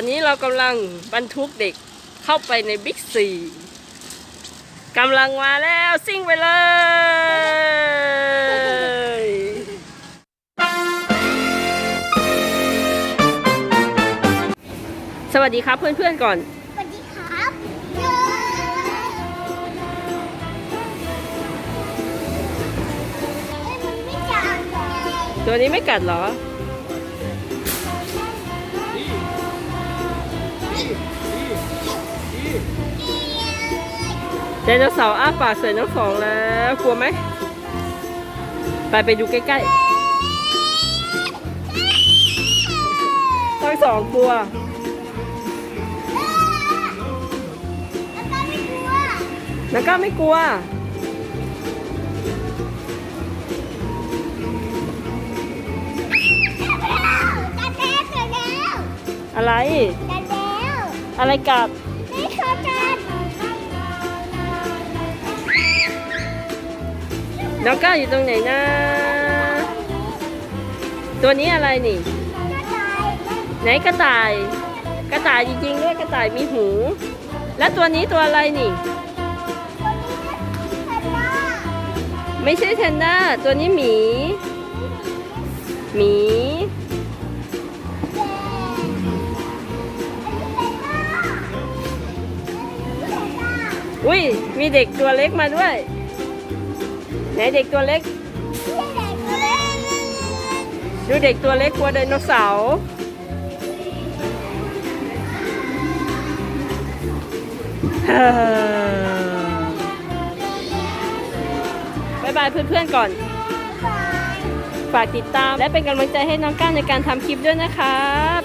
อนนี้เรากำลังบรรทุกเด็กเข้าไปในบิ๊กซีกำลังมาแล้วซิ่งไปเลยสวัสดีครับเพื่อนๆก่อน สวัสดีครับเย้เอ้ยมันไม่จางเลยตัวนี้ไม่กัดเหรอ ไดโนเสาร์อ้าปากใส่น้องสองแล้วกลัวไหม ไปไปดูใกล้ๆทั้งสองกลัว แล้วก็ไม่กลัวแล้วก็ไม่กลัวจัดแล้วจัดแล้วอะไรจัดแล้ว อะไรกัดนี่เขาจัดน้องก้าวอยู่ตรงไหนนะ ตัวนี้อะไรนี่ ไหนกระต่าย กระต่ายจริงๆด้วยกระต่ายมีหู แล้วตัวนี้ตัวอะไรนี่ ไม่ใช่แพนด้าตัวนี้หมี หมี อุ้ยมีเด็กตัวเล็กมาด้วย ไหนเด็กตัวเล็ก ดูเด็กตัวเล็กกลัวไดโนเสาร์เฮ้อบายบายเพื่อนๆก่อน ฝากติดตามและเป็นกำลังใจให้น้องก้าวในการทำคลิปด้วยนะครับ